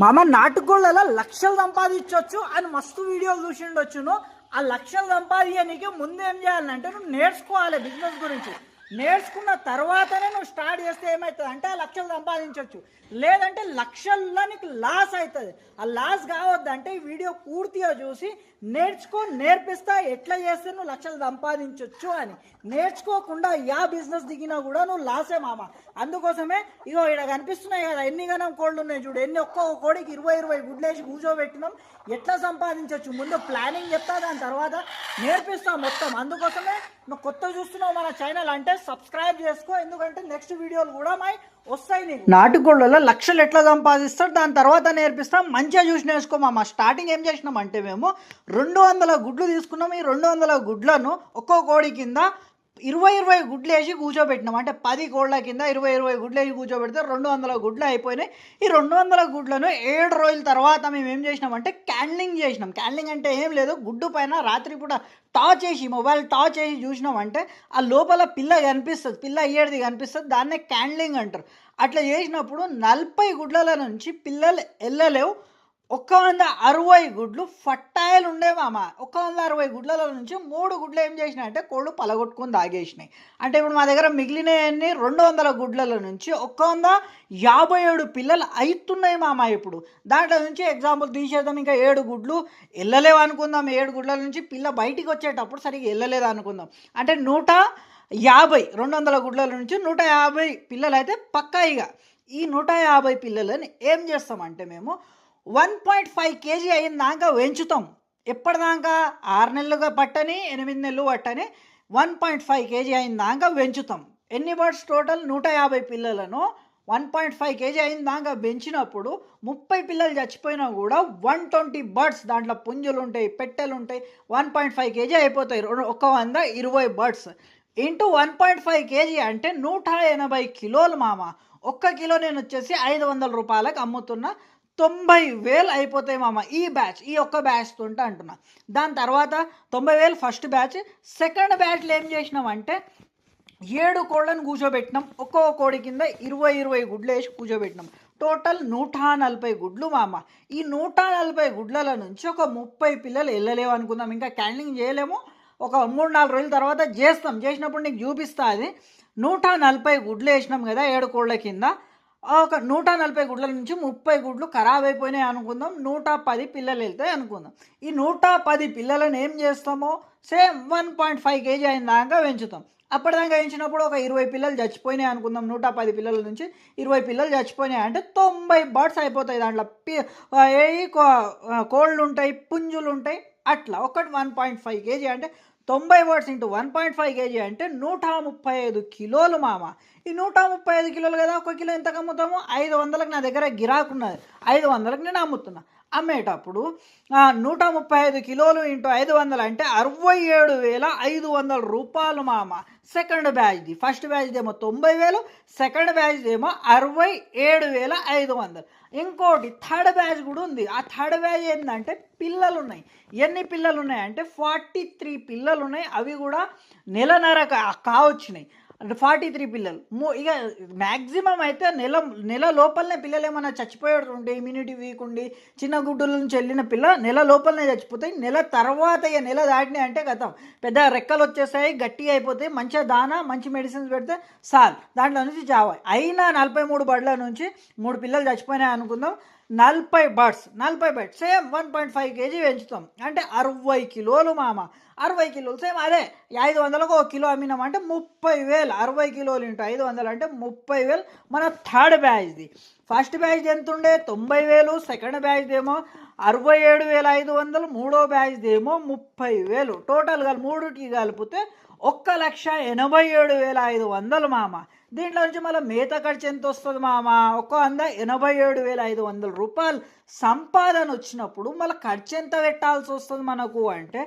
మామ నాటుకోళ్ళలో లక్షలు సంపాదించవచ్చు అని మస్తు వీడియోలు చూసిండొచ్చును. ఆ లక్షలు సంపాదించడానికి ముందు ఏం చేయాలంటే నువ్వు నేర్చుకోవాలి బిజినెస్ గురించి. నేర్చుకున్న తర్వాతనే నువ్వు స్టార్ట్ చేస్తే ఏమవుతుంది అంటే ఆ లక్షలు సంపాదించవచ్చు లేదంటే లక్షల్లో నీకు లాస్ అవుతుంది. ఆ లాస్ కావద్దంటే ఈ వీడియో పూర్తిగా చూసి నేర్చుకో నేర్పిస్తా ఎట్లా చేస్తే నువ్వు లక్షలు సంపాదించవచ్చు అని. నేర్చుకోకుండా యా బిజినెస్ దిగినా కూడా నువ్వు లాసే మామ. అందుకోసమే ఇగో ఇక్కడ కనిపిస్తున్నాయి కదా ఎన్ని గనం కోళ్ళు ఉన్నాయి చూడు. ఎన్ని ఒక్కొక్క కోడికి ఇరవై ఇరవై గుడ్లేసి కూర్చోబెట్టినాం. ఎట్లా సంపాదించవచ్చు ముందు ప్లానింగ్ చెప్తా దాని తర్వాత నేర్పిస్తాం మొత్తం. అందుకోసమే నువ్వు కొత్త చూస్తున్నావు మన ఛానల్ అంటే సబ్స్క్రైబ్ చేసుకో. ఎందుకంటే నెక్స్ట్ వీడియోలు కూడా మై వస్తాయి నీకు. నాటుకోళ్ళలో లక్షలు ఎట్లా సంపాదిస్తారు దాని తర్వాత నేర్పిస్తాం. మంచిగా చూసి నేర్చుకోమా? స్టార్టింగ్ ఏం చేసినాం అంటే మేము రెండు వందల గుడ్లు తీసుకున్నాం. ఈ రెండు వందల గుడ్లను ఒక్కో కోడి కింద ఇరవై ఇరవై గుడ్లు వేసి కూర్చోబెట్టినాం. అంటే పది కోళ్ళ కింద ఇరవై ఇరవై గుడ్లు వేసి కూర్చోబెడితే రెండు వందల గుడ్లు అయిపోయినాయి. ఈ రెండు వందల గుడ్లను ఏడు రోజుల తర్వాత మేము ఏం చేసినామంటే క్యాండ్లింగ్ చేసినాం. క్యాండ్లింగ్ అంటే ఏం లేదు గుడ్డు పైన రాత్రిపూట టార్చ్ చేసి మొబైల్ టార్చ్ చేసి చూసినామంటే ఆ లోపల పిల్ల కనిపిస్తుంది పిల్ల అయ్యేది కనిపిస్తుంది దాన్నే క్యాండ్లింగ్ అంటారు. అట్లా చేసినప్పుడు నలభై గుడ్ల నుంచి పిల్లలు వెళ్ళలేవు. ఒక వంద అరవై గుడ్లు ఫట్టాయిలు ఉండేవామ ఒక వంద అరవై గుడ్లలో నుంచి మూడు గుడ్లు ఏం చేసినాయి అంటే కోళ్ళు పలగొట్టుకుని తాగేసినాయి. అంటే ఇప్పుడు మా దగ్గర మిగిలినవన్నీ రెండు వందల గుడ్లలో నుంచి ఒక్క వంద యాభై ఏడు పిల్లలు అవుతున్నాయి మామ ఇప్పుడు. దాంట్లో నుంచి ఎగ్జాంపుల్ తీసేద్దాం. ఇంకా ఏడు గుడ్లు వెళ్ళలేవు అనుకుందాం. ఏడు గుడ్ల నుంచి పిల్ల బయటికి వచ్చేటప్పుడు సరిగ్గా వెళ్ళలేదు అనుకుందాం. అంటే నూట యాభై రెండు వందల గుడ్ల నుంచి నూట యాభై పిల్లలు అయితే ఇక ఈ నూట యాభై పిల్లలని ఏం చేస్తామంటే మేము వన్ పాయింట్ ఫైవ్ కేజీ అయిన దాకా పెంచుతాం ఎప్పటిదాకా? ఆరు నెలలుగా పట్టని ఎనిమిది నెలలు పట్టని వన్ పాయింట్ ఫైవ్ కేజీ అయిన దాకా పెంచుతాం ఎన్ని బర్డ్స్ టోటల్? నూట యాభై పిల్లలను. వన్ పాయింట్ ఫైవ్ కేజీ అయిన దాకా పెంచినప్పుడు ముప్పై పిల్లలు చచ్చిపోయినా కూడా వన్ ట్వంటీ బర్డ్స్ దాంట్లో పుంజులు ఉంటాయి పెట్టెలు ఉంటాయి వన్ పాయింట్ ఫైవ్ కేజీ అయిపోతాయి. రెండు- ఒక వంద ఇరవై birds. Into one point five KG అంటే నూట ఎనభై కిలోలు మామ. ఒక్క కిలో నేను వచ్చేసి ఐదు వందల రూపాయలకు అమ్ముతున్నా. తొంభై వేలు అయిపోతాయి మామ ఈ బ్యాచ్ ఈ ఒక్క బ్యాచ్ తోంటే అంటున్నా. దాని తర్వాత తొంభై వేలు ఫస్ట్ బ్యాచ్ సెకండ్ బ్యాచ్లో ఏం చేసినామంటే ఏడు కోళ్ళను కూర్చోబెట్టినాం. ఒక్కో కోడి కింద ఇరవై ఇరవై గుడ్లు వేసి కూర్చోబెట్టినాం. టోటల్ నూట నలభై గుడ్లు మామ. ఈ నూట నలభై గుడ్ల నుంచి ఒక ముప్పై పిల్లలు వెళ్ళలేవు అనుకుందాం. ఇంకా క్యాండ్లింగ్ చేయలేము. ఒక మూడు నాలుగు రోజుల తర్వాత చేస్తాం. చేసినప్పుడు నీకు చూపిస్తా అది. నూట నలభై గుడ్లు వేసినాం కదా ఏడు కోళ్ళ కింద. ఒక నూట నలభై గుడ్ల నుంచి ముప్పై గుడ్లు ఖరాబ్ అయిపోయినాయి అనుకుందాం. నూట పది పిల్లలు వెళ్తాయి అనుకుందాం. ఈ నూట పది పిల్లలను ఏం చేస్తామో same one point five KG అయిన దాకా పెంచుతాం. అప్పటిదాకా పెంచినప్పుడు ఒక ఇరవై పిల్లలు చచ్చిపోయినాయి అనుకుందాం. నూట పది పిల్లల నుంచి ఇరవై పిల్లలు చచ్చిపోయినాయి అంటే తొంభై బర్డ్స్ అయిపోతాయి దాంట్లో. పి ఏ కోళ్ళు ఉంటాయి పుంజులు ఉంటాయి. అట్లా ఒకటి వన్ పాయింట్ ఫైవ్ కేజీ అంటే తొంభై birds into one point five KG అంటే నూట ముప్పై ఐదు కిలోలు మామ. ఈ నూట ముప్పై ఐదు కిలోలు కదా ఒక కిలో ఎంతకు అమ్ముతాము ఐదు వందలకు నా దగ్గర గిరాకున్నది. ఐదు వందలకు నేను అమ్ముతున్నా. అమ్మేటప్పుడు నూట ముప్పై ఐదు కిలోలు ఇంటూ ఐదు వందలు అంటే అరవై ఏడు వేల ఐదు వందల రూపాయలు మామ. సెకండ్ బ్యాచ్ది ఫస్ట్ బ్యాచ్ది ఏమో తొంభై వేలు సెకండ్ బ్యాచ్ది ఏమో అరవై ఏడు వేల ఐదు వందలు. ఇంకోటి థర్డ్ బ్యాచ్ కూడా ఉంది. ఆ థర్డ్ బ్యాచ్ ఏంటంటే పిల్లలు ఉన్నాయి ఎన్ని పిల్లలు ఉన్నాయి అంటే ఫార్టీ త్రీ పిల్లలు ఉన్నాయి అవి కూడా నెలన్నర కావచ్చినాయి. అంటే ఫార్టీ త్రీ పిల్లలు. మూ- ఇక మ్యాక్సిమం అయితే నెల నెల లోపలనే పిల్లలు ఏమైనా చచ్చిపోయాడు ఉంటే ఇమ్యూనిటీ వీక్ ఉండి చిన్న గుడ్డుల నుంచి వెళ్ళిన పిల్ల నెల లోపలనే చచ్చిపోతాయి. నెల తర్వాత ఇక నెల దాటినాయి అంటే గతం పెద్ద రెక్కలు వచ్చేస్తాయి గట్టిగా అయిపోతాయి మంచిగా దానా మంచి మెడిసిన్స్ పెడితే సాల్ దాంట్లో నుంచి చావాయి అయినా నలభై మూడు బడ్ల నుంచి మూడు పిల్లలు చచ్చిపోయినాయి అనుకుందాం. నలభై బర్డ్స్ నలభై birds same one point five KG పెంచుతాం. అంటే అరవై కిలోలు మామ. అరవై కిలోలు సేమ్ అదే ఐదు వందలకు ఒక కిలో అమ్మినామంటే ముప్పై వేలు అరవై కిలోలు ఇంటూ ఐదు వందలు అంటే ముప్పై వేలు మన థర్డ్ బ్యాచ్ది. ఫస్ట్ బ్యాచ్ ఎంత ఉండే తొంభై వేలు సెకండ్ బ్యాచ్దేమో అరవై ఏడు వేల ఐదు వందలు మూడో బ్యాచ్దేమో ముప్పై వేలు. టోటల్గా మూడుకి కలిపితే ఒక్క లక్ష ఎనభై ఏడు వేల ఐదు వందలు మామ. దీంట్లో నుంచి మళ్ళీ మేత ఖర్చు ఎంత వస్తుంది మామ? ఒక్క వంద ఎనభై ఏడు వేల ఐదు వందల రూపాయలు సంపాదన వచ్చినప్పుడు మళ్ళీ ఖర్చు ఎంత పెట్టాల్సి వస్తుంది మనకు అంటే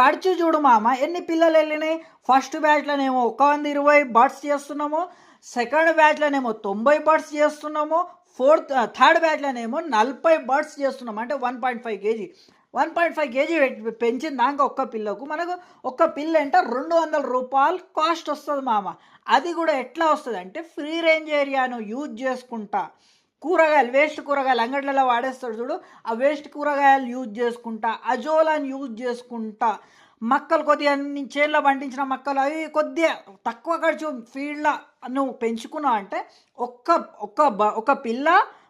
ఖర్చు చూడు మామ ఎన్ని పిల్లలు వెళ్ళినాయి? ఫస్ట్ బ్యాచ్లోనేమో ఒక వంద ఇరవై బర్డ్స్ చేస్తున్నాము. సెకండ్ బ్యాచ్లోనేమో తొంభై బర్డ్స్ చేస్తున్నాము. ఫోర్త్ థర్డ్ బ్యాచ్లోనేమో నలభై బర్డ్స్ చేస్తున్నాం అంటే one point five KG. One point five KG పెంచిన దాకా ఒక్క పిల్లకు. మనకు ఒక్క పిల్ల అంటే రెండు వందల రూపాయలు కాస్ట్ వస్తుంది మామ. అది కూడా ఎట్లా వస్తుంది అంటే ఫ్రీ రేంజ్ ఏరియాను యూజ్ చేసుకుంటా. కూరగాయలు వేస్ట్ కూరగాయలు అంగడ్లలో వాడేస్తాడు చూడు ఆ వేస్ట్ కూరగాయలు యూజ్ చేసుకుంటా అజోలాని యూజ్ చేసుకుంటా. మక్కలు కొద్దిగా నీ చేనులో పండించిన మొక్కలు అవి కొద్దిగా తక్కువ ఖర్చు ఫీల్డ్లో నువ్వు పెంచుకున్నావు అంటే ఒక్క ఒక్క బ- ఒక పిల్ల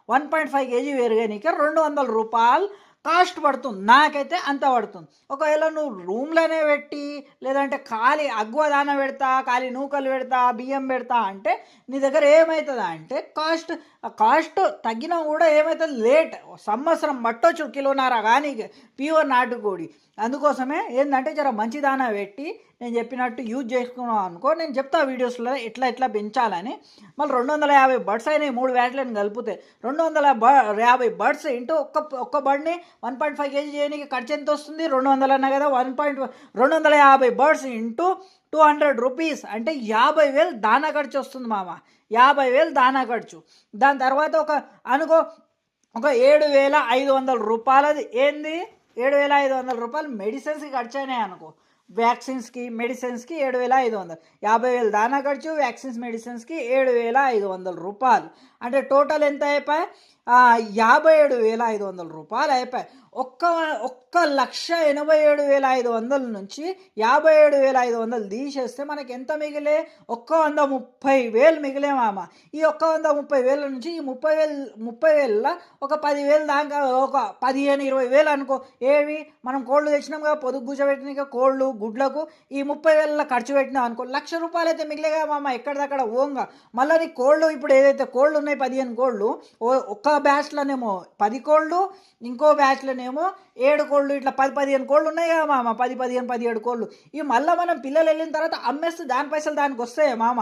వన్ పాయింట్ ఫైవ్ కేజీ పెరిగానికి రెండు వందల రూపాయలు కాస్ట్ పడుతుంది. నాకైతే అంత పడుతుంది. ఒకవేళ నువ్వు రూమ్లోనే పెట్టి లేదంటే ఖాళీ అగ్వ దాన పెడతా ఖాళీ నూకలు పెడతా బియ్యం పెడతా అంటే నీ దగ్గర ఏమవుతుందా అంటే కాస్ట్ కాస్ట్ తగ్గినా కూడా ఏమవుతుంది లేట్. సంవత్సరం పట్టొచ్చు కిలోనారా కానీ ప్యూర్ నాటుకోడి. అందుకోసమే ఏంటంటే జర మంచి దానా పెట్టి నేను చెప్పినట్టు యూజ్ చేసుకున్నాం అనుకో నేను చెప్తా వీడియోస్లో ఇట్లా ఇట్లా పెంచాలని. మళ్ళీ రెండు వందల యాభై బర్డ్స్ అయినాయి మూడు వ్యాట్లను కలిపితే. రెండు వందల బ యాభై బర్డ్స్ ఇంటూ ఒక్క ఒక్క బర్డ్ని వన్ పాయింట్ ఫైవ్ కేజీ చేయడానికి ఖర్చు ఎంత వస్తుంది? రెండు వందల అన్నా కదా వన్ పాయింట్ రెండు వందల యాభై birds into two hundred rupees. అంటే యాభై వేలు దానా ఖర్చు వస్తుంది మామ. యాభై వేలు దానా ఖర్చు. దాని తర్వాత ఒక అనుకో ఒక ఏడు వేల ఐదు వందల రూపాయలది. ఏంది? ఏడు వేల ఐదు వందల రూపాయలు మెడిసిన్స్కి ఖర్చు అయినాయి అనుకో. వ్యాక్సిన్స్కి మెడిసిన్స్కి ఏడు వేల ఐదు వందలు. యాభై వేలు దానా ఖర్చు వ్యాక్సిన్స్ మెడిసిన్స్కి ఏడు వేల ఐదు వందల రూపాయలు. అంటే టోటల్ ఎంత అయిపోయాయి యాభై ఏడు వేల ఐదు వందల రూపాయలు అయిపోయాయి ఒక్క ఒక్క లక్ష ఎనభై ఏడు వేల ఐదు వందల నుంచి యాభై ఏడు వేల ఐదు వందలు తీసేస్తే మనకి ఎంత మిగిలే? ఒక్క వంద ముప్పై వేలు మిగిలే మామ. ఈ ఒక్క వంద ముప్పై వేల నుంచి ఈ ముప్పై వేలు ముప్పై వేల ఒక పదివేలు దాకా ఒక పదిహేను ఇరవై వేలు అనుకో. ఏవి? మనం కోళ్ళు తెచ్చినాం కదా పొదుగు కూర్చోబెట్టినాక కోళ్ళు గుడ్లకు ఈ ముప్పై వేల ఖర్చు పెట్టినాం అనుకో. లక్ష రూపాయలు అయితే మిగిలేగా మామ ఎక్కడిదక్కడ ఓంగా మళ్ళీ నీ కోళ్ళు ఇప్పుడు ఏదైతే కోళ్ళు ఉన్నాయి పదిహేను కోళ్ళు ఓ ఒక్క బ్యాచ్లోనేమో పది కోళ్ళు ఇంకో ఏమో ఏడు కోళ్ళు ఇట్లా పది పదిహేను కోళ్ళు ఉన్నాయి కదా మామ పది పదిహేను పదిహేడు కోళ్ళు. ఈ మళ్ళీ మనం పిల్లలు వెళ్ళిన తర్వాత అమ్మేస్తే దాని పైసలు దానికి వస్తాయి మామ?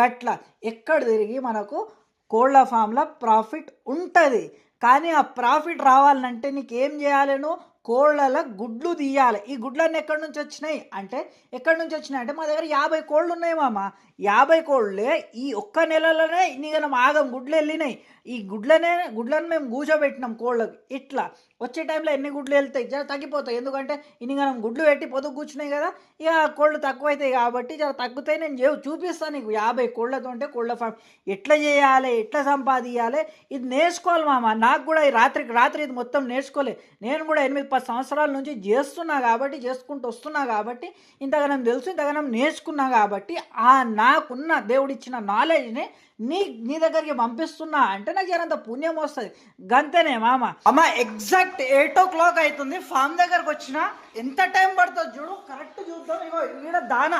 గట్ల. ఎక్కడ తిరిగి మనకు కోళ్ళ ఫామ్లో ప్రాఫిట్ ఉంటుంది. కానీ ఆ ప్రాఫిట్ రావాలంటే నీకు ఏం చేయాలను కోళ్ళల గుడ్లు తీయాలి. ఈ గుడ్లన్నీ ఎక్కడి నుంచి వచ్చినాయి? అంటే ఎక్కడి నుంచి వచ్చినాయి? అంటే మా దగ్గర యాభై కోళ్ళు ఉన్నాయి మామ. యాభై కోళ్ళే ఈ ఒక్క నెలలోనే ఇన్ని ఆగం గుడ్లు వెళ్ళినాయి. ఈ గుడ్లనే గుడ్లను మేము కూర్చోబెట్టినాం కోళ్ళకి. ఇట్లా. వచ్చే టైంలో ఎన్ని గుడ్లు వెళ్తాయి? జర తగ్గిపోతాయి. ఎందుకంటే ఇన్ని మనం గుడ్లు పెట్టి పొదుగు కూర్చున్నాయి కదా. ఇక కోళ్ళు తక్కువ అవుతాయి కాబట్టి జర తగ్గుతాయి నేను చే చూపిస్తాను నీకు. యాభై కోళ్ళతో ఉంటే కోళ్ళ ఫామ్ ఎట్లా చేయాలి? ఎట్లా సంపాదించాలి ఇది నేర్చుకోవాలి మామ. నాకు కూడా ఈ రాత్రికి రాత్రి ఇది మొత్తం నేర్చుకోలే. నేను కూడా ఎనిమిది పది సంవత్సరాల నుంచి చేస్తున్నా కాబట్టి చేసుకుంటూ వస్తున్నా కాబట్టి ఇంతగానం తెలుసు ఇంతగానం నేర్చుకున్నా కాబట్టి ఆ నాకున్న దేవుడిచ్చిన నాలెడ్జ్ని నీ నీ దగ్గరికి పంపిస్తున్నా అంటే నాకు జరంత పుణ్యం వస్తుంది. గంతేనే మామ. అమ్మ ఎగ్జాక్ట్ ఎయిట్ ఓ క్లాక్ అవుతుంది. ఫామ్ దగ్గరకు వచ్చిన ఎంత టైం పడుతుంది చూడు కరెక్ట్ చూద్దాం. ఇగో ఈడ దాన.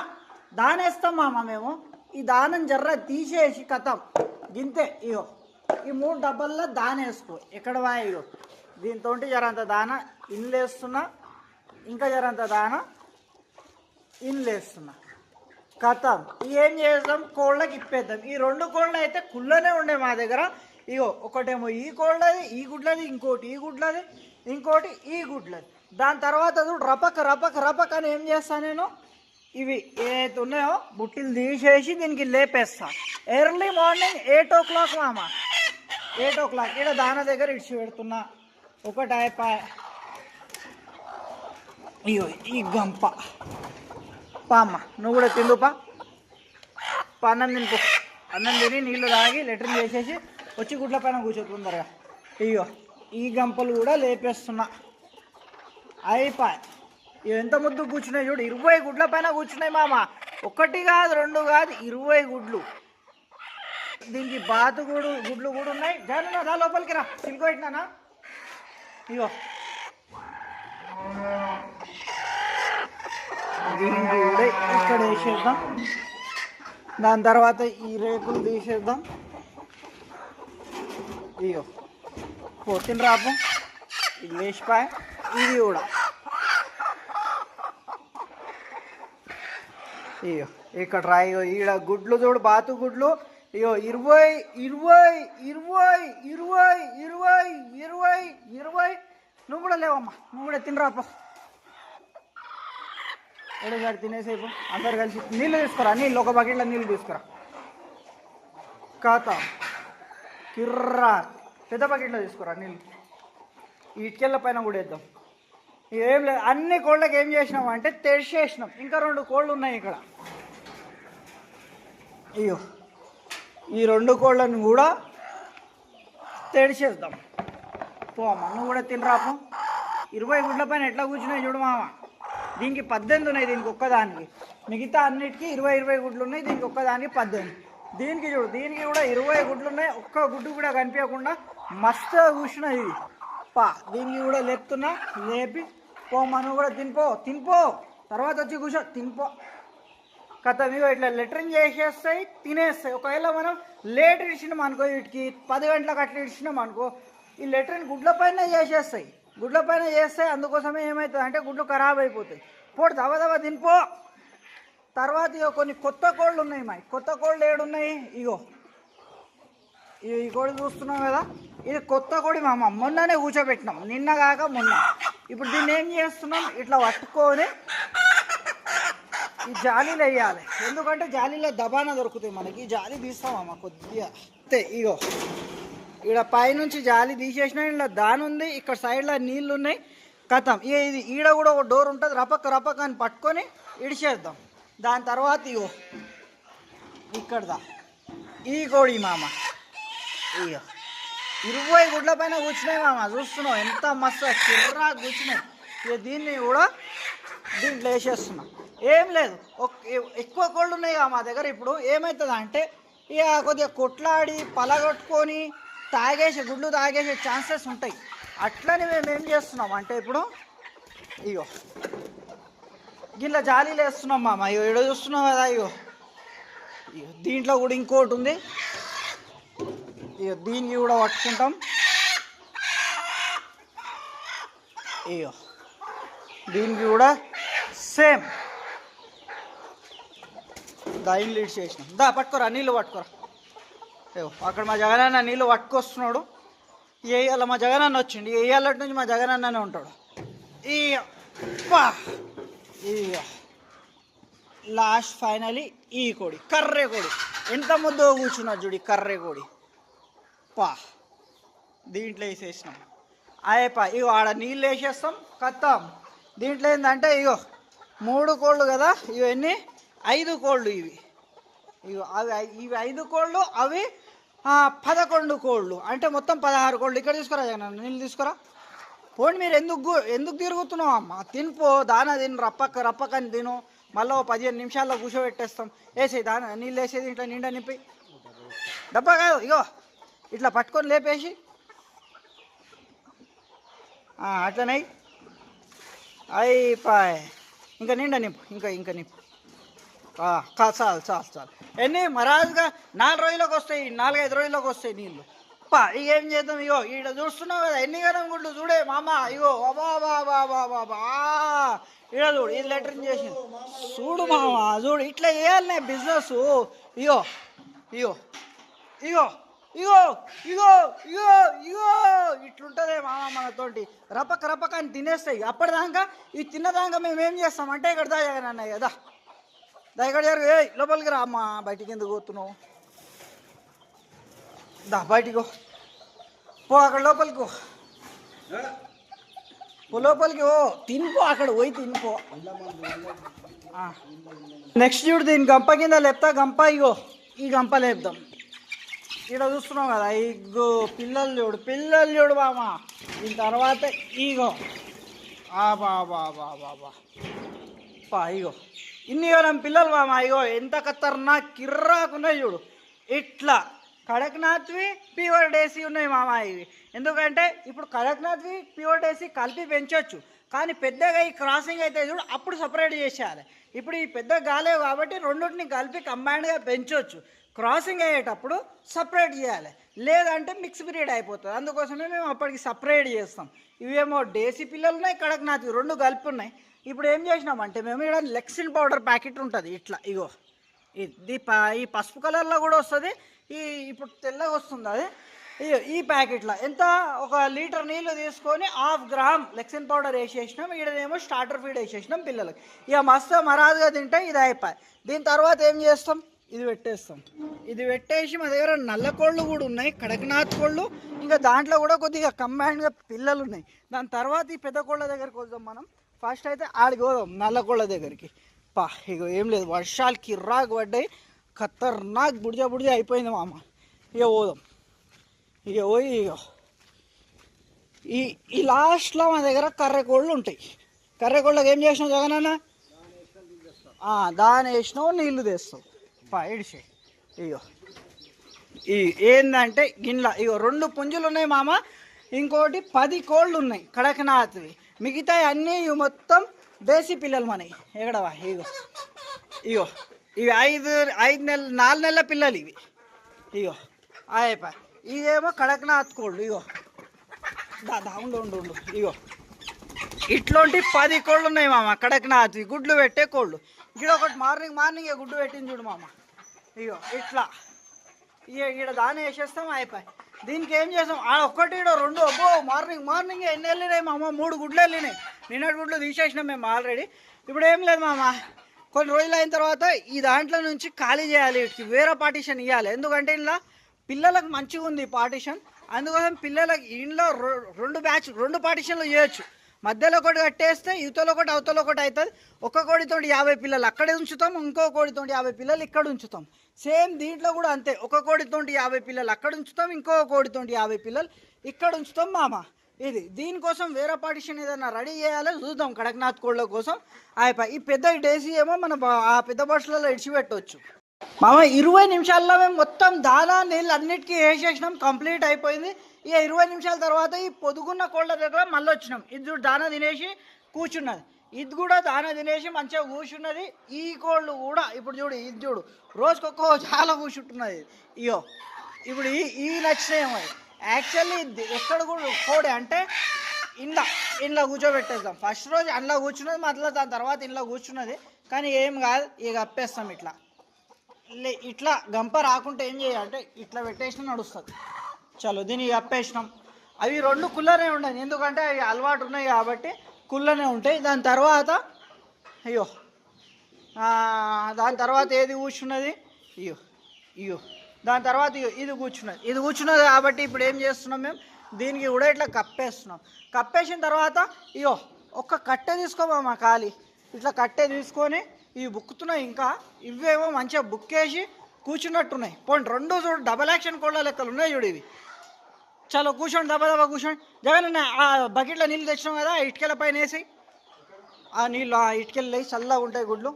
దానేస్తాం మామ మేము. ఈ దానం జర్ర తీసేసి కథం. గింతే ఇగో. ఈ మూడు డబ్బాల్లో దానేసుకో. ఎక్కడ వా ఇగో. దీంతో జరంత దాన ఇన్లేస్తున్నా ఇంకా జరంత దాన ఇన్లేస్తున్నా కథం. ఏం చేద్దాం కోళ్ళకి ఇప్పేద్దాం. ఈ రెండు కోళ్ళు అయితే కుళ్ళనే ఉండే మా దగ్గర. ఇగో ఒకటేమో ఈ కోళ్ళది ఈ గుడ్లది ఇంకోటి ఈ గుడ్లది ఇంకోటి ఈ గుడ్లది. దాని తర్వాత రపక రపక రపక అని ఏం చేస్తాను నేను? ఇవి ఏదైతే ఉన్నాయో బుట్టిలు తీసేసి దీనికి లేపేస్తా. Early morning eight o'clock మామ. ఎయిట్ ఓ క్లాక్ ఇక్కడ దాన దగ్గర ఇడిచి పెడుతున్నా. ఒకటి అయిపోయి ఈ గంప. పామ్మ నువ్వు కూడా తిందుపా. పా అన్నం తినుకో అన్నం తిని నీళ్ళు తాగి లెటర్ చేసేసి వచ్చి గుడ్ల పైన కూర్చోతుందరగా ఇయ్యో ఈ గంపలు కూడా లేపేస్తున్నా. అయిపోయి. ఎంత ముద్దు కూర్చున్నాయి చూడు. ఇరవై గుడ్ల పైన కూర్చున్నాయి మామ. ఒకటి కాదు రెండు కాదు ఇరవై గుడ్లు. దీనికి బాతు గుడు గుడ్లు కూడా ఉన్నాయి. జాను రా లోపలికి రా. సిల్క్ పెట్టినానా? ఇగో. దీన్ని కూడా ఇక్కడ వేసేద్దాం. దాని తర్వాత ఈ రేకులు తీసేద్దాం. ఇయో పోతుంది రాపు. ఇంగ్లీష్ పాయ్ ఇది కూడా. ఇయో ఇక్కడ రా ఇగో ఈడ గుడ్లు చూడు బాతు గుడ్లు. ఇగో ఇరవై ఇరవై ఇరవై ఇరవై ఇరవై ఇరవై ఇరవై. నువ్వు కూడా లేవమ్మా. నువ్వు కూడా తినరాపో ఎడగాడు తినేసేపు అందరు కలిసి నీళ్ళు తీసుకురా నీళ్ళు. ఒక బకెట్లో నీళ్ళు తీసుకురా. కాతా కిర్రా. పెద్ద బకెట్లో తీసుకురా నీళ్ళు. ఈ ఇటుకెళ్ళ పైన కూడా వేద్దాం. ఏం లేదు అన్ని కోళ్ళకి ఏం చేసినాం అంటే తెరిచేసినాం ఇంకా రెండు కోళ్ళు ఉన్నాయి ఇక్కడ. అయ్యో ఈ రెండు కోళ్ళని కూడా తెడిచేద్దాం పో అమ్మ నువ్వు కూడా తినరాపు ఇరవై గుడ్ల పైన ఎట్లా కూర్చున్నాయి చూడు మామ. దీనికి పద్దెనిమిది ఉన్నాయి దీనికి ఒక్కదానికి. మిగతా అన్నిటికీ ఇరవై ఇరవై గుడ్లు ఉన్నాయి దీనికి ఒక్కదానికి పద్దెనిమిది. దీనికి చూడు దీనికి కూడా ఇరవై గుడ్లు ఉన్నాయి ఒక్క గుడ్డు కూడా కనిపించకుండా మస్తు కూర్చున్నది ఇది. పా దీనికి కూడా లేపుతున్నా లేపి పో మనం కూడా తినిపో తినిపో. తర్వాత వచ్చి కూర్చో తినిపో. కథ ఇగో ఇట్లా లెటరింగ్ చేసేస్తాయి తినేస్తాయి. ఒకవేళ మనం లేట్ ఇచ్చినాం అనుకో వీటికి పది గంటలకు అట్లా ఇచ్చినాం అనుకో ఈ లెటరింగ్ గుడ్ల పైన చేసేస్తాయి. గుడ్ల పైన చేస్తే అందుకోసమే ఏమవుతుంది అంటే గుడ్లు ఖరాబ్ అయిపోతాయి. పోడు దవ దవ తినిపో. తర్వాత ఇగో కొన్ని కొత్త కోళ్ళు ఉన్నాయి మా కొత్త కోళ్ళు ఏడున్నాయి? ఇగో. ఇగో ఈ కోడి చూస్తున్నాం కదా? ఇది కొత్త కోడి మామ. మొన్ననే కూర్చోబెట్టినాం. నిన్న కాక మొన్న. ఇప్పుడు దీన్ని ఏం చేస్తున్నాం? ఇట్లా పట్టుకొని ఈ జాలీలు వేయాలి. ఎందుకంటే జాలీలో దబాన దొరుకుతాయి మనకి. ఈ జాలి తీస్తామమ్మ కొద్దిగా. అంతే ఇగో. ఇక్కడ పైనుంచి జాలి తీసేసిన ఇలా దాని ఉంది. ఇక్కడ సైడ్లో నీళ్ళు ఉన్నాయి. కథం. ఇక ఇది ఈడ కూడా ఒక డోర్ ఉంటుంది. రపక్క రపక్క అని పట్టుకొని ఇడిచేద్దాం. దాని తర్వాత ఇగో ఇక్కడదా. ఈ కోడి మామ. ఇగో ఇరవై గుడ్ల పైన కూర్చున్నాయి మామ చూస్తున్నావు? ఎంత మస్తు చిర్రా కూర్చున్నాయి. ఇక దీన్ని కూడా దీంట్లో వేసేస్తున్నా. ఏం లేదు ఎక్కువ కోళ్ళు ఉన్నాయి మా దగ్గర ఇప్పుడు. ఏమవుతుంది అంటే ఇక కొద్దిగా కొట్లాడి పలగొట్టుకొని తాగేసే గుడ్లు తాగేసే ఛాన్సెస్ ఉంటాయి. అట్లని మేము ఏం చేస్తున్నాం అంటే ఇప్పుడు ఇగో గిట్లా జాలీలు వేస్తున్నాం మామ. ఇగో చూస్తున్నావు చూస్తున్నాం కదా అయ్యో. దీంట్లో కూడా ఇంకోటి ఉంది. ఇగో దీనికి కూడా పట్టుకుంటాం. అయ్యో దీనికి కూడా సేమ్. దాయిని లీడ్ చేసినాం. దా పట్టుకోరా నీళ్ళు పట్టుకోరా. అయ్యో అక్కడ మా జగనన్న నీళ్ళు పట్టుకొస్తున్నాడు. వేయాల మా జగనన్న వచ్చిండు. వేయాలటి నుంచి మా జగనన్ననే ఉంటాడు. ఈ లాస్ట్ ఫైనలీ ఈ కోడి కర్రే కోడి. ఎంత ముద్దో కూర్చున్నా చూడి కర్రె కర్రే కోడి. పా. దీంట్లో వేసేసినాం. అయ్యపా ఇగో ఆడ నీళ్ళు వేసేస్తాం కత్తాం. దీంట్లో ఏంటంటే ఇగో మూడు కోళ్ళు కదా ఇవన్నీ ఐదు కోళ్ళు ఇవి. ఇవి అవి ఇవి ఐదు కోళ్ళు అవి పదకొండు కోళ్ళు. అంటే మొత్తం పదహారు కోళ్ళు. ఇక్కడ తీసుకురా జగన్ నీళ్ళు తీసుకురా. పోండి మీరు ఎందుకు ఎందుకు తిరుగుతున్నావు అమ్మ? తినిపో దాన తిను రప్పక రప్పకని తిను. మళ్ళీ పదిహేను నిమిషాల్లో కూర్చోబెట్టేస్తాం. వేసేయి దాన నీళ్ళు వేసేది ఇంట్లో నిండా నింపి. డబ్బా కాదు ఇగో ఇట్లా పట్టుకొని లేపేసి. అట్లనే అయిపోయి. ఇంకా నిండా నింపు ఇంకా ఇంకా నింపు. ఆ, చాలు చాలు చాలు. ఎన్ని? మరాజుగా నాలుగు రోజులకు వస్తాయి నాలుగైదు రోజులకు వస్తాయి నీళ్ళు. అప్ప ఇక ఏం చేద్దాం ఇగో ఈడ చూస్తున్నావు కదా ఎన్ని గనం గుడ్లు చూడే మామ ఇగో బాబా బా బా బా బా ఈడ చూడు ఇది లెటరింగ్ చేసి చూడు మామ చూడు ఇట్లా చేయాలనే బిజినెస్ ఇగో ఇగో ఇగో ఇగో ఇగో ఇగో ఇగో. ఇట్లుంటదే మామ మనతోటి. రపక రపక అని తినేస్తాయి అప్పటిదాకా ఇది తిన్నదాకా మేము ఏం చేస్తాం? అంటే ఇక్కడ దాకా అన్నయ్య కదా దా జరుగు ఏ లోపలికి రా అమ్మా బయటికి ఎందుకు పోతున్నావు? దా బయటికి పో. అక్కడ లోపలికి పో. లోపలికి ఓ తినిపో అక్కడ పోయి తినిపో. నెక్స్ట్ చూడు దీని గంప కింద లేపుతా గంప ఇగో. ఈ గంప లేపుదాం. ఇక్కడ చూస్తున్నాం కదా ఇగో పిల్లలు చూడు పిల్లలు చూడు బామ దీని తర్వాత ఇగో. ఆ బా బా బా ఇగో. ఇన్ని మనం పిల్లలు మామ ఇగో. ఎంత కత్తర్నా కిర్రాకున్నాయి చూడు. ఇట్లా కడక్నాథ్వి ప్యూర్ డేసీ ఉన్నాయి మామ ఇవి. ఎందుకంటే ఇప్పుడు కడక్నాథ్వి ప్యూర్ డేసీ కలిపి పెంచవచ్చు కానీ పెద్దగా ఈ క్రాసింగ్ అయితే చూడు అప్పుడు సపరేట్ చేసేయాలి. ఇప్పుడు ఈ పెద్ద గాలేవు కాబట్టి రెండింటిని కలిపి కంబైన్డ్గా పెంచవచ్చు క్రాసింగ్ అయ్యేటప్పుడు సపరేట్ చేయాలి. లేదంటే మిక్స్ పీరియడ్ అయిపోతుంది. అందుకోసమే మేము అప్పటికి సపరేట్ చేస్తాం. ఇవేమో డేసీ పిల్లలు ఉన్నాయి కడక్నాథ్వి రెండు కలిపి ఉన్నాయి. ఇప్పుడు ఏం చేసినామంటే మేము ఇక్కడ లెక్సిన్ పౌడర్ ప్యాకెట్ ఉంటుంది ఇట్లా ఇగో. ఇది ప- ఈ పసుపు కలర్లో కూడా వస్తుంది ఈ ఇప్పుడు తెల్లగా వస్తుంది అది. ఈ ప్యాకెట్లో ఎంత? ఒక లీటర్ నీళ్ళు తీసుకొని హాఫ్ గ్రామ్ లెక్సిన్ పౌడర్ వేసేసినాం ఈడనేమో స్టార్టర్ ఫీడ్ వేసేసినాం పిల్లలకి. ఇక మస్తు మరాదుగా తింటే ఇది అయిపోయి. దీని తర్వాత ఏం చేస్తాం? ఇది పెట్టేస్తాం. ఇది పెట్టేసి మా దగ్గర నల్ల కోళ్ళు కూడా ఉన్నాయి కడకనాథ్ కోళ్ళు. ఇంకా దాంట్లో కూడా కొద్దిగా కంబైన్డ్గా పిల్లలు ఉన్నాయి. దాని తర్వాత ఈ పెద్ద కోళ్ళ దగ్గరికి వద్దాం మనం. ఫస్ట్ అయితే ఆడికి పోదాం నల్ల కోళ్ళ దగ్గరికి. పా ఇగో ఏం లేదు వర్షాలు కిర్రాకు పడ్డాయి. ఖతర్నాక్ బుడిజ బుడిజ అయిపోయింది మామ. ఇక పోదాం. ఇక పోయి ఇక. ఈ ఈ లాస్ట్లో మా దగ్గర కర్రె కోళ్ళు ఉంటాయి. కర్రెకోళ్ళకి ఏం చేసినావు జగనన్న దాని వేసినావు నీళ్ళు తెస్తావు. పా ఇగో. ఈ ఏందంటే గిన్నెల ఇగో రెండు పుంజులు ఉన్నాయి మామ. ఇంకోటి పది కోళ్ళు ఉన్నాయి కడకనాథ్వి. మిగతా అన్నీ ఇవి మొత్తం దేశీ పిల్లలు మనవి. ఎక్కడవా ఇగో. ఇగో. ఇవి ఐదు ఐదు నెల నాలుగు నెలల పిల్లలు ఇవి. ఇగో ఆయప ఇదేమో కడకనాథ్ కోళ్ళు ఇగో. దా ఉండు ఉండు ఉండు ఇగో. ఇట్లాంటి పది కోళ్ళు ఉన్నాయి మామ కడకనాథ్ గుడ్లు పెట్టే కోళ్ళు. ఇక్కడ ఒకటి మార్నింగ్ మార్నింగ్ గుడ్డు పెట్టింది చూడు మామ. ఇగో ఇట్లా. ఇక ఇక్కడ దాని వేసేస్తాం అయిపోయి దీనికి ఏం చేస్తాం? ఆ ఒక్కటి ఈడ రెండు అబ్బో మార్నింగ్ మార్నింగ్ ఎన్ని వెళ్ళినాయి మామ? మూడు గుడ్లు వెళ్ళినాయి. నిన్నటి గుడ్లు తీసేసినాం మేము ఆల్రెడీ. ఇప్పుడు ఏం లేదు మామ. కొన్ని రోజులు అయిన తర్వాత ఈ దాంట్లో నుంచి ఖాళీ చేయాలి వీటికి వేరే పార్టీషన్ ఇవ్వాలి ఎందుకంటే ఇలా పిల్లలకు మంచిగా ఉంది పార్టీషన్ అందుకోసం పిల్లలకి ఇంట్లో రొ- రెండు బ్యాచ్ రెండు పార్టీషన్లు చేయొచ్చు. మధ్యలో ఒకటి కట్టేస్తే ఇవతల ఒకటి అవతల ఒకటి అవుతుంది ఒక్క కోడితో యాభై పిల్లలు అక్కడే ఉంచుతాం ఇంకో కోడితో యాభై పిల్లలు ఇక్కడ ఉంచుతాం. సేమ్ దీంట్లో కూడా అంతే. ఒక కోడితో యాభై పిల్లలు అక్కడ ఉంచుతాం ఇంకో కోడితో యాభై పిల్లలు ఇక్కడ ఉంచుతాం మామ. ఇది దీనికోసం వేరే పార్టిషన్ ఏదైనా రెడీ చేయాలో చూద్దాం కడక్నాథ్ కోళ్ళ కోసం. అయిపోయి ఈ పెద్ద డేసీ ఏమో మన ఆ పెద్ద బస్సులలో ఇడిచిపెట్టవచ్చు మామ ఇరవై నిమిషాల్లో మేము మొత్తం దానా నీళ్ళు అన్నిటికీ వేసేసినాం కంప్లీట్ అయిపోయింది. ఇక ఇరవై నిమిషాల తర్వాత ఈ పొదుగున్న కోళ్ళ దగ్గర మళ్ళీ వచ్చినాం. ఇది దానా తినేసి కూర్చున్నది. ఇది కూడా దానా తినేసి మంచిగా కూర్చున్నది. ఈ కోళ్ళు కూడా ఇప్పుడు చూడు ఇది చూడు రోజుకొక్క చాలా కూర్చుంటున్నది. ఇయో ఇప్పుడు ఈ ఈ నచ్చినాయేమో యాక్చువల్లీ ఎక్కడ కూడా కోడి అంటే ఇంట్లో ఇంట్లో కూర్చోబెట్టేద్దాం. ఫస్ట్ రోజు అందులో కూర్చున్నది మళ్ళీ దాని తర్వాత ఇంట్లో కూర్చున్నది. కానీ ఏం కాదు ఇక అప్పేస్తాం ఇట్లా. లే ఇట్లా గంప రాకుంటే ఏం చేయాలంటే ఇట్లా పెట్టేసినా నడుస్తుంది. చలో దీన్ని అప్పేసినాం అవి రెండు కుల్లనే ఉండదు. ఎందుకంటే అవి అలవాటు ఉన్నాయి కాబట్టి కుల్లనే ఉంటాయి. దాని తర్వాత అయ్యో దాని తర్వాత ఏది కూర్చున్నది అయ్యో అయ్యో. దాని తర్వాత ఇది కూర్చున్నది. ఇది కూర్చున్నది కాబట్టి ఇప్పుడు ఏం చేస్తున్నాం మేము? దీనికి కూడా ఇట్లా కప్పేస్తున్నాం. కప్పేసిన తర్వాత ఇగో ఒక్క కట్టె తీసుకోమా ఖాళీ? ఇట్లా కట్టె తీసుకొని ఇవి బుక్కుతున్నాయి ఇంకా. ఇవేమో మంచిగా బుక్కేసి కూర్చున్నట్టున్నాయి. పోండి రెండు చూడు డబల్ యాక్షన్ కోళ్ళ లెక్కలు ఉన్నాయి చూడు ఇవి. చాలా కూర్చోండి దబా దబా కూర్చోండి. జగన్ ఆ బకెట్లో నీళ్ళు తెచ్చినాం కదా ఆ ఇటుకల పైన వేసి ఆ నీళ్ళు ఆ ఇటుకలు చల్లగా ఉంటాయి గుడ్లు.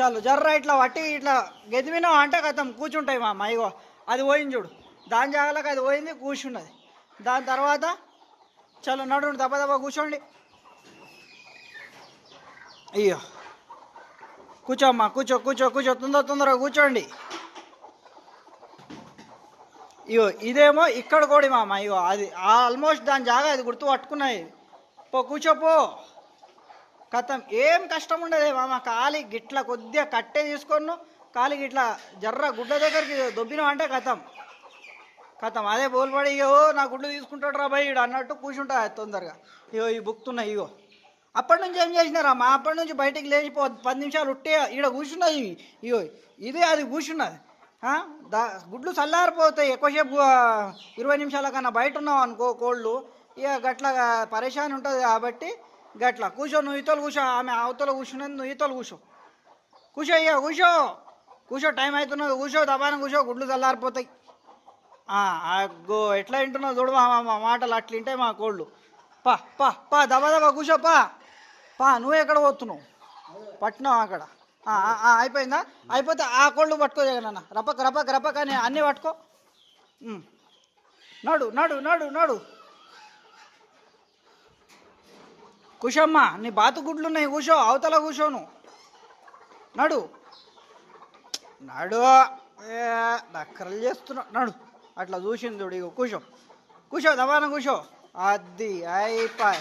చాలు జర్ర ఇట్లా పట్టి ఇట్లా గెదిమినాం అంటే కథం కూర్చుంటాయి మా అమ్మ. అది పోయింది చూడు. దాని జాగాలకు అది పోయింది కూర్చున్నది. దాని తర్వాత చలో నడు దెబ్బ దెబ్బ కూర్చోండి. అయ్యో. కూర్చోమ్మా కూర్చో కూర్చో కూర్చో తొందర తొందరగా కూర్చోండి. ఇగో ఇదేమో ఇక్కడ కోడి అమ్మ ఇగో అది ఆల్మోస్ట్ దాని జాగా అది గుర్తు పట్టుకున్నాయి పో కూర్చోపో కథం ఏం కష్టం ఉండదు మామ. కాలి గిట్ల కొద్దిగా కట్టే తీసుకొను కాలి గిట్ల జర్ర గుడ్ల దగ్గరికి దొబ్బినాం అంటే కథం కథం అదే బోల్పడి ఇగో నా గుడ్లు తీసుకుంటాడు రా భయ్ అన్నట్టు కూర్చుంటా తొందరగా. ఇగో ఈ బుక్తున్నాయి ఇగో. అప్పటి నుంచి ఏం చేసినారా మా? అప్పటి నుంచి బయటికి లేచిపో పది నిమిషాలు ఉట్టే ఈడ కూర్చున్నది ఇగో ఇది అది కూర్చున్నది. దా గుడ్లు చల్లారిపోతాయి ఎక్కువసేపు ఇరవై నిమిషాల కన్నా బయట ఉన్నావు అనుకో కోళ్ళు. ఇక గట్ల పరేషాన్ ఉంటుంది కాబట్టి గట్ల. కూర్చో నువ్వు ఇతలు కూర్చో ఆమె అవతల కూర్చున్నది నువ్వు ఇతలు కూర్చో కూర్చో అయ్యా కూర్చో కూర్చో టైం అవుతున్నది కూర్చో దబాన కూర్చో గుడ్లు చల్లారిపోతాయి. అగ్గో ఎట్లా వింటున్నావు చూడు మా మా మాటలు అట్లా వింటాయి మా కోళ్ళు. పా పా పా దబా దబా కూర్చో పా. పా నువ్వు ఎక్కడ పోతున్నావు? పట్టినావు అక్కడ? అయిపోయిందా? అయిపోతే ఆ కోళ్ళు పట్టుకో జగనన్న రపక రపక రపక అని అన్నీ పట్టుకో. నడు నడు నడు నడు. కూర్చోమ్మా నీ బాతు గుడ్లు ఉన్నాయి కూర్చో అవతల కూర్చోను నడు. నడు. ఏ, చేస్తున్నా నడు. అట్లా చూసింది చూడు ఇగో కూర్చో కూర్చో దవాన కూర్చో అది అయిపోయి.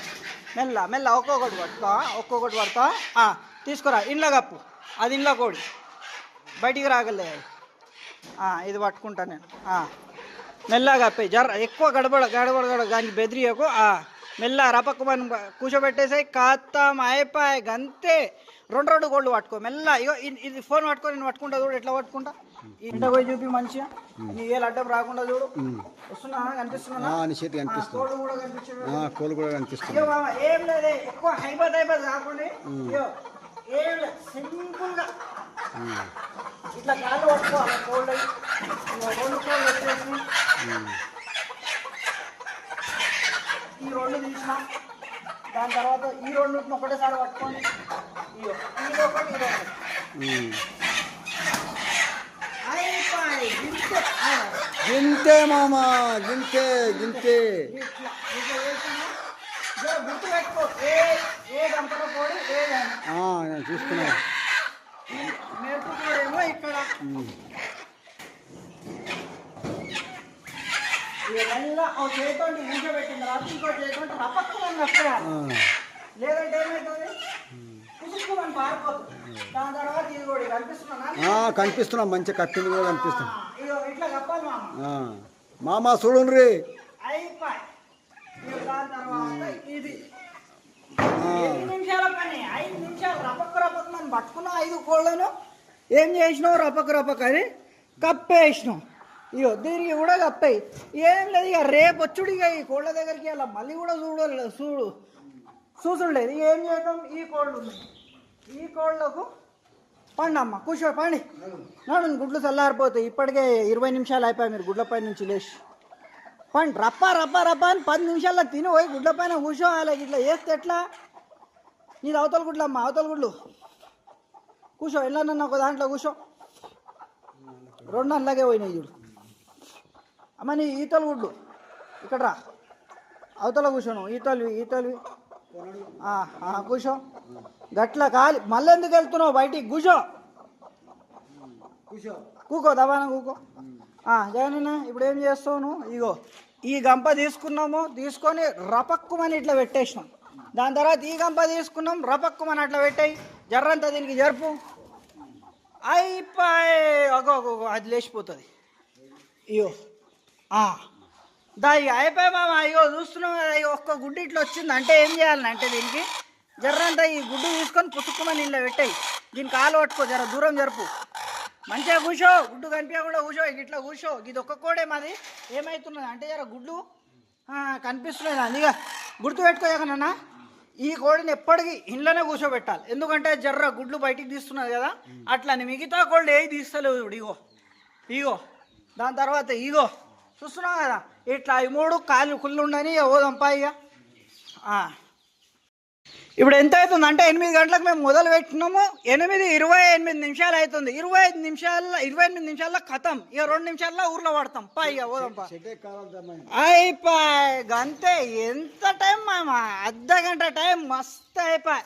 మెల్ల మెల్ల ఒక్కొక్కటి పడతా ఒక్కొక్కటి పడతా. తీసుకురా ఇంట్లో కప్పు. అది ఇంట్లో కోడి. బయటికి రాగలే. అది ఇది పట్టుకుంటా నేను. మెల్లగా కప్పే జర ఎక్కువ గడబడ గడబడ గడ దానికి బెదిరియకు. ఆ, మెల్ల రపక్కు మనం కూర్చోబెట్టేసాయి కాత్తం అయిపోయి గంతే. రెండు రెండు గోళ్ళు పట్టుకో మెల్ల. ఇగో ఇది- ఫోన్ పట్టుకో నేను పట్టుకుంటా చూడు ఎట్లా పట్టుకుంటా? ఇంట పోయి చూపి మంచిగా నీ ఏ అడ్డం రాకుండా చూడు. వస్తున్నా కనిపిస్తున్నా? చేతి కనిపిస్తుంది. కోళ్ళు కూడా కోళ్ళు కనిపిస్తుంది. ఇగో మామ ఏం లేదే ఎక్కువ హైబత్ కాకుండా. ఇగో ఏం లేదు సింపుల్గా ఇట్లా కాళ్ళు పట్టుకోవాలి కోల్డ్ వచ్చేసి ఈ రెండు తీసిన దాని తర్వాత ఈ రెండుని ఒకటేసారి పట్టుకొని ఇది ఒకటి ఇది గింతే మామ గింతే గింతే. ఇట్లా చేసినా జర గుర్తు పెట్టుకో ఏ ఏ గంపలో పోడి ఏదైనా ఆ, నేను చూసుకున్నా నేర్పుకోడేమో ఇక్కడ ఇవన్నీ ఓ చేతోటి కూర్చోబెట్టింది తర్వాత ఇంకో చేతోటి రపక్కుమని వస్తాయి ఆ, లేదంటే ఏమవుతుంది కుసుక్కుమని పారిపోతుంది. దాని తర్వాత ఇది కూడా కనిపిస్తున్నా కనిపిస్తున్నా. మంచి కట్టింది కూడా కనిపిస్తుంది. ఇగో ఇట్లా కప్పాలి మామ. ఆ. మామ చూడండి అయిపోయి. ఇగో దాని తర్వాత ఇది. ఆ, ఎన్ని నిమిషాల పని? ఐదు నిమిషాలు రపక్కు రపక్కు మనం పట్టుకున్నాం ఐదు కోళ్ళను ఏం చేసినావు? రపక్కు రపక్కు అని కప్పేసినాం ఇగో దీనికి కూడా కప్పాయి ఏం లేదు ఇక రేపు వచ్చుడు ఇక ఈ కోళ్ళ దగ్గరికి అలా మళ్ళీ కూడా చూడ చూడు. చూసుండేది ఏం చేద్దాం? ఈ కోళ్ళు ఈ కోళ్ళకు పండమ్మ కూర్చో పండి. నడు గుడ్లు చల్లారిపోతాయి. ఇప్పటికే ఇరవై నిమిషాలు అయిపోయాయి మీరు గుడ్లపై నుంచి లేచి. పండి రప్ప రప్ప రప్ప అని పది నిమిషాల్లో తిని పోయి గుడ్లపైన కూర్చో కూర్చోవాలి. ఇట్లా వేస్తే ఎట్లా? నీది అవతల గుడ్లు అమ్మ అవతల గుడ్లు. కూర్చో ఎలా నన్ను ఒక దాంట్లో కూర్చో. రెండు అలాగే పోయినాయి చూడు. అమ్మ నీ ఈతల గుడ్లు ఇక్కడ రా అవతల కూర్చోను. ఈతలు ఈతలు. కూర్చో. గట్ల కాలి. మళ్ళీ ఎందుకు వెళ్తున్నావు బయటికి? కూర్చో. కూకో దబాన కూకో. జగనన్న ఇప్పుడు ఏం చేస్తావు నువ్వు ఇగో ఈ గంప తీసుకున్నాము. తీసుకొని రపక్కుమని ఇట్లా పెట్టేసినాం. దాని తర్వాత ఈ గంప తీసుకున్నాం. రపక్కుమని అట్లా పెట్టాయి. జర్రంతా దీనికి జరుపు. అయిపోయి. అగో అది లేచిపోతుంది. ఇగో. ఆ. దా ఇక అయిపోయి మామ అయ్యో చూస్తున్నాం కదా ఒక్క గుడ్డు ఇట్లా వచ్చింది అంటే ఏం చేయాలని అంటే దీనికి? జర్రంతా ఈ గుడ్డు తీసుకొని పుసుక్కుమని ఇలా పెట్టాయి. దీని కాలు పట్టుకో జర దూరం జరుపు. మంచిగా కూర్చో గుడ్డు కనిపించకుండా కూర్చో ఇక ఇట్లా కూర్చో. ఇది ఒక్క కోడే మాది. ఏమవుతున్నది అంటే జర గుడ్డు కనిపిస్తున్నాయి అందుక గుర్తు గుర్తు పెట్టుకోయకనన్నా ఈ కోడిని ఎప్పటికీ ఇంట్లోనే కూర్చోబెట్టాలి. ఎందుకంటే జర్ర గుడ్లు బయటికి తీస్తున్నది కదా అట్లని మిగతా కోళ్ళు ఏవి తీస్తలేవు ఇప్పుడు ఇగో. ఇగో. దాని తర్వాత ఇగో. చూస్తున్నావు? కదా ఇట్లా ఈ మూడు కాళ్ళు కుళ్ళు ఉండని ఓదంపా ఇక. ఇప్పుడు ఎంత అవుతుంది? అంటే ఎనిమిది గంటలకు మేము మొదలు పెట్టినాము. ఎనిమిది ఇరవై ఎనిమిది నిమిషాలు అవుతుంది. ఇరవై ఐదు నిమిషాల ఇరవై ఎనిమిది నిమిషాల్లో ఖతం ఇక రెండు నిమిషాల్లో ఊర్లో పడతాం. పా ఇక పోదాంపా చెడ్డే కాలం జమ్మాయి. అయిపోయి అంతే. ఎంత టైం మామ? అర్ధ గంట టైం. మస్తు అయిపోయి